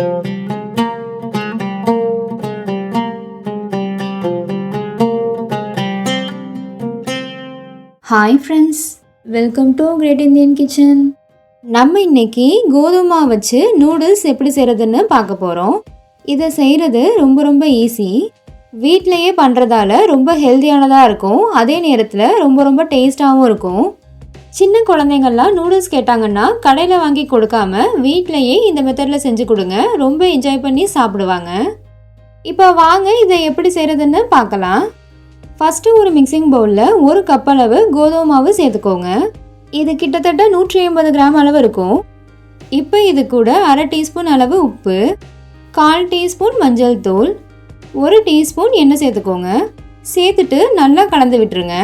Hi friends welcome to great Indian kitchen நம்ம இன்னைக்கு கோதுமை வச்சு நூடுல்ஸ் எப்படி செய்கிறதுன்னு பார்க்க போகிறோம் இதை செய்கிறது ரொம்ப ரொம்ப ஈஸி வீட்டிலையே பண்ணுறதால ரொம்ப ஹெல்த்தியானதாக இருக்கும். அதே நேரத்தில் ரொம்ப ரொம்ப டேஸ்ட்டாகவும் இருக்கும். சின்ன குழந்தைங்கள்லாம் நூடுல்ஸ் கேட்டாங்கன்னா கடையில் வாங்கி கொடுக்காம வீட்டிலையே இந்த மெத்தடில் செஞ்சு கொடுங்க. ரொம்ப என்ஜாய் பண்ணி சாப்பிடுவாங்க. இப்போ வாங்க இதை எப்படி செய்கிறதுன்னு பார்க்கலாம். ஃபஸ்ட்டு ஒரு மிக்சிங் பவுலில் ஒரு கப் அளவு கோதுமை மாவு சேர்த்துக்கோங்க. இது கிட்டத்தட்ட நூற்றி ஐம்பது கிராம் அளவு இருக்கும். இப்போ இது கூட அரை டீஸ்பூன் அளவு உப்பு கால் டீஸ்பூன் மஞ்சள் தூள் ஒரு டீஸ்பூன் எண்ணெய் சேர்த்துக்கோங்க. சேர்த்துட்டு நல்லா கலந்து விட்டுருங்க.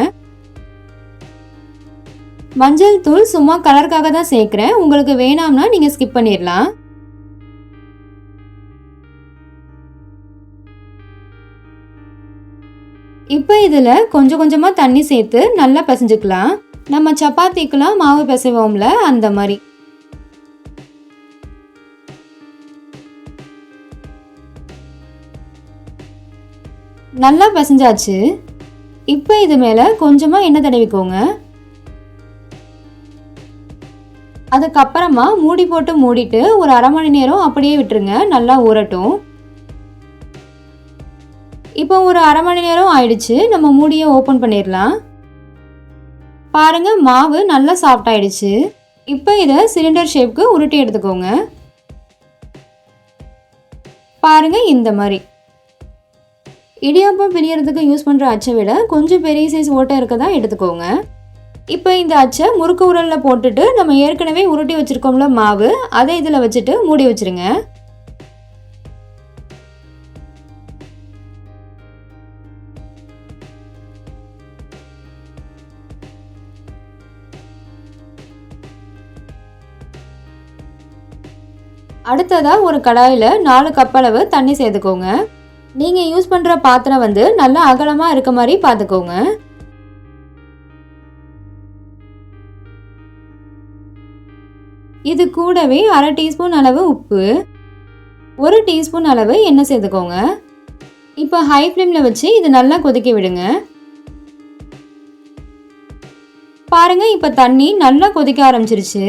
மஞ்சள் தூள் சும்மா கலருக்காக தான் சேர்க்குறேன். உங்களுக்கு வேணாம்னா நீங்கள் ஸ்கிப் பண்ணிடலாம். இப்போ இதில் கொஞ்சம் கொஞ்சமாக தண்ணி சேர்த்து நல்லா பிசைஞ்சுக்கலாம். நம்ம சப்பாத்திக்கெலாம் மாவு பிசைவோம்ல அந்த மாதிரி. நல்லா பிசைஞ்சாச்சு. இப்போ இது மேலே கொஞ்சமாக எண்ணெய் தடவிக்கோங்க. அதுக்கப்புறமா மூடி போட்டு மூடிட்டு ஒரு அரை மணி நேரம் அப்படியே விட்டுருங்க நல்லா ஊறட்டும். இப்போ ஒரு அரை மணி நேரம் ஆயிடுச்சு நம்ம மூடியை ஓப்பன் பண்ணிடலாம். பாருங்க மாவு நல்லா சாஃப்ட் ஆயிடுச்சு. இப்போ இதை சிலிண்டர் ஷேப்க்கு உருட்டி எடுத்துக்கோங்க. பாருங்க இந்த மாதிரி. இடியாப்பம் பிரியறதுக்கு யூஸ் பண்ணுற அச்சை விட கொஞ்சம் பெரிய சைஸ் ஓட்டை இருக்க தான் எடுத்துக்கோங்க. இப்போ இந்த அச்சை முறுக்கு உரலில் போட்டுட்டு நம்ம ஏற்கனவே உருட்டி வச்சுருக்கோம்ல மாவு அதை இதில் வச்சுட்டு மூடி வச்சுருங்க. அடுத்ததாக ஒரு கடாயில் நாலு கப் அளவு தண்ணி சேர்த்துக்கோங்க. நீங்கள் யூஸ் பண்ணுற பாத்திரம் வந்து நல்லா அகலமாக இருக்க மாதிரி பார்த்துக்கோங்க. இது கூடவே அரை டீஸ்பூன் அளவு உப்பு ஒரு டீஸ்பூன் அளவு எண்ணெய் சேர்த்துக்கோங்க. இப்போ ஹை ஃப்ளேமில் வச்சு இது நல்லா கொதிக்க விடுங்க. பாருங்க இப்போ தண்ணி நல்லா கொதிக்க ஆரம்பிச்சிருச்சு.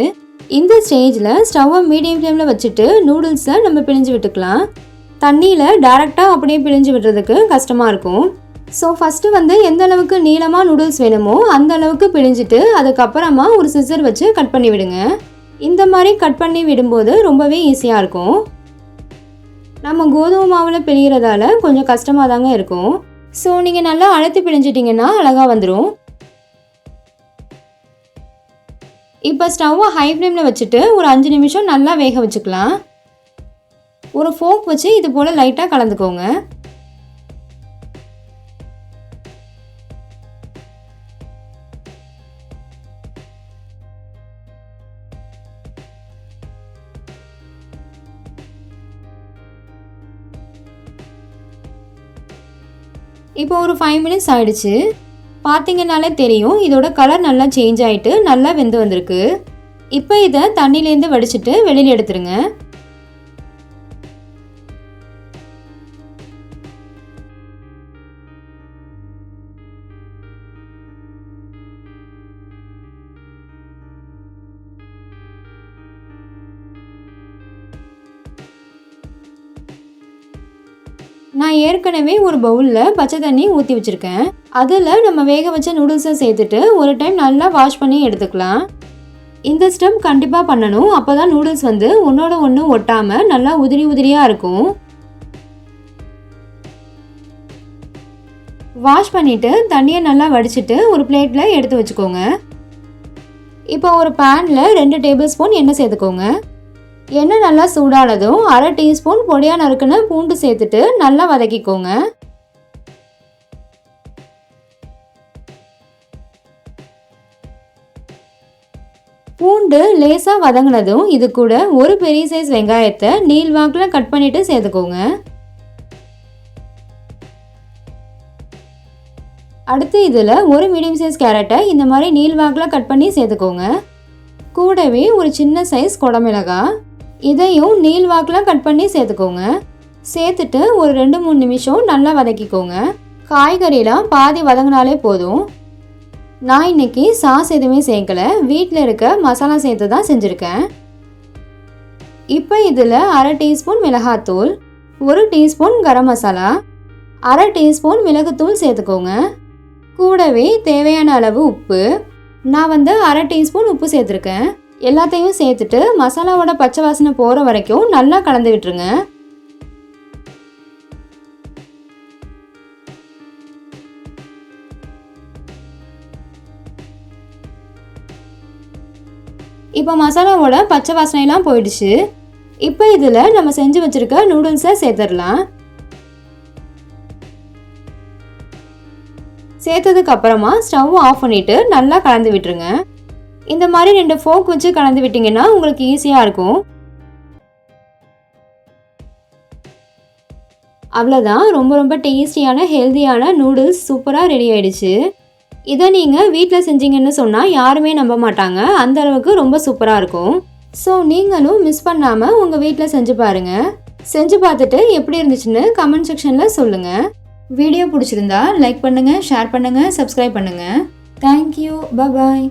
இந்த ஸ்டேஜில் ஸ்டவ்வை மீடியம் ஃப்ளேமில் வச்சுட்டு நூடுல்ஸை நம்ம பிழிஞ்சு விட்டுக்கலாம். தண்ணியில் டேரெக்டாக அப்படியே பிழிஞ்சு விடுறதுக்கு கஷ்டமாக இருக்கும். ஸோ ஃபஸ்ட்டு வந்து எந்த அளவுக்கு நீளமாக நூடுல்ஸ் வேணுமோ அந்த அளவுக்கு பிழிஞ்சிட்டு அதுக்கப்புறமா ஒரு சிசர் வச்சு கட் பண்ணி விடுங்க. இந்த மாதிரி கட் பண்ணி விடும்போது ரொம்பவே ஈஸியாக இருக்கும். நம்ம கோதுமை மாவில் பிழிகிறதால கொஞ்சம் கஷ்டமாக தாங்க இருக்கும். ஸோ நீங்கள் நல்லா அழுத்தி பிழிஞ்சிட்டிங்கன்னா அழகாக வந்துடும் இப்போ ஸ்டவ்வை ஹை ஃப்ளேமில் வச்சுட்டு ஒரு அஞ்சு நிமிஷம் நல்லா வேக வச்சுக்கலாம். ஒரு ஃபோக் வச்சு இது போல் லைட்டாக கலந்துக்கோங்க. இப்போ ஒரு ஃபைவ் மினிட்ஸ் ஆயிடுச்சு. பார்த்தீங்கனாலே தெரியும் இதோட கலர் நல்லா சேஞ்ச் ஆகிட்டு நல்லா வெந்து வந்திருக்கு. இப்போ இதை தண்ணியிலேருந்து வடிச்சிட்டு வெளியில் எடுத்துருங்க. நான் ஏற்கனவே ஒரு பவுலில் பச்சை தண்ணி ஊற்றி வச்சுருக்கேன். அதில் நம்ம வேக வச்ச நூடுல்ஸை சேர்த்துட்டு ஒரு டைம் நல்லா வாஷ் பண்ணி எடுத்துக்கலாம். இந்த ஸ்டெப் கண்டிப்பாக பண்ணணும். அப்போ தான் நூடுல்ஸ் வந்து ஒன்றோட ஒன்று ஒட்டாமல் நல்லா உதிரி உதிரியாக இருக்கும். வாஷ் பண்ணிவிட்டு தண்ணியை நல்லா வடிச்சிட்டு ஒரு பிளேட்டில் எடுத்து வச்சுக்கோங்க. இப்போ ஒரு பேனில் ரெண்டு டேபிள் ஸ்பூன் எண்ணெய் சேர்த்துக்கோங்க. எண்ணெய் நல்லா சூடானதும் அரை டீஸ்பூன் பொடியாக நறுக்குன்னு பூண்டு சேர்த்துட்டு நல்லா வதக்கிக்கோங்க. பூண்டு லேசாக வதங்கினதும் இது கூட ஒரு பெரிய சைஸ் வெங்காயத்தை நீல் வாக்கில் கட் பண்ணிவிட்டு சேர்த்துக்கோங்க. அடுத்து இதில் ஒரு மீடியம் சைஸ் கேரட்டை இந்த மாதிரி நீல் வாக்கில் கட் பண்ணி சேர்த்துக்கோங்க. கூடவே ஒரு சின்ன சைஸ் குடமிளகாய். இதையும் நீள்வாக்கில் கட் பண்ணி சேர்த்துக்கோங்க. சேர்த்துட்டு ஒரு ரெண்டு மூணு நிமிஷம் நல்லா வதக்கிக்கோங்க. காய்கறிலாம் பாதி வதங்கினாலே போதும். நான் இன்னைக்கு சாஸ் எதுவுமே சேர்க்கல. வீட்டில் இருக்க மசாலா சேர்த்து தான் செஞ்சுருக்கேன். இப்போ இதில் அரை டீஸ்பூன் மிளகாத்தூள் ஒரு டீஸ்பூன் கரம் மசாலா அரை டீஸ்பூன் மிளகுத்தூள் சேர்த்துக்கோங்க. கூடவே தேவையான அளவு உப்பு. நான் வந்து அரை டீஸ்பூன் உப்பு சேர்த்துருக்கேன். எல்லாத்தையும் சேர்த்துட்டு மசாலாவோட பச்சை வாசனை போகிற வரைக்கும் நல்லா கலந்து விட்டுருங்க. இப்போ மசாலாவோட பச்சை வாசனைலாம் போயிடுச்சு. இப்போ இதில் நம்ம செஞ்சு வச்சுருக்க நூடுல்ஸை சேர்த்துடலாம். சேர்த்ததுக்கு அப்புறமா ஸ்டவ் ஆஃப் பண்ணிவிட்டு நல்லா கலந்து விட்டுருங்க. இந்த மாதிரி ரெண்டு ஃபோக் வச்சு கலந்து விட்டிங்கன்னா உங்களுக்கு ஈஸியாக இருக்கும். அவ்வளோதான் ரொம்ப ரொம்ப டேஸ்டியான ஹெல்த்தியான நூடுல்ஸ் சூப்பராக ரெடி ஆயிடுச்சு. இதை நீங்கள் வீட்டில் செஞ்சீங்கன்னு சொன்னால் யாருமே நம்ப மாட்டாங்க. அந்த அளவுக்கு ரொம்ப சூப்பராக இருக்கும். ஸோ நீங்களும் மிஸ் பண்ணாமல் உங்கள் வீட்டில் செஞ்சு பாருங்கள் செஞ்சு பார்த்துட்டு எப்படி இருந்துச்சுன்னு கமெண்ட் செக்ஷனில் சொல்லுங்கள் வீடியோ பிடிச்சிருந்தா லைக் பண்ணுங்கள் ஷேர் பண்ணுங்கள் சப்ஸ்கிரைப் பண்ணுங்கள் தேங்க்யூ பாய்